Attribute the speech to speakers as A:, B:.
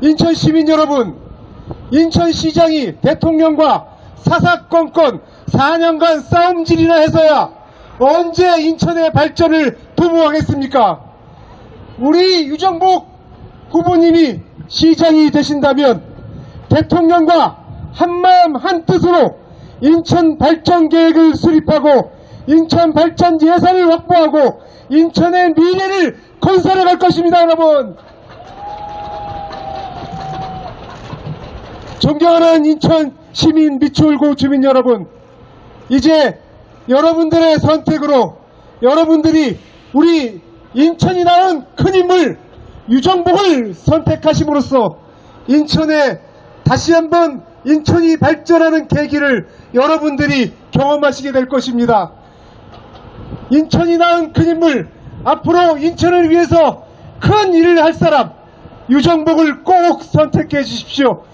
A: 인천 시민 여러분, 인천시장이 대통령과 사사건건 4년간 싸움질이나 해서야 언제 인천의 발전을 도모하겠습니까? 우리 유정복 후보님이 시장이 되신다면 대통령과 한마음 한뜻으로 인천 발전 계획을 수립하고 인천 발전 예산을 확보하고 인천의 미래를 건설해 갈 것입니다, 여러분. 존경하는 인천 시민 미추홀고 주민 여러분, 이제 여러분들의 선택으로 여러분들이 우리 인천이 낳은 큰 인물 유정복을 선택하심으로써 인천에 다시 한번 인천이 발전하는 계기를 여러분들이 경험하시게 될 것입니다. 인천이 낳은 큰 인물 앞으로 인천을 위해서 큰 일을 할 사람 유정복을 꼭 선택해 주십시오.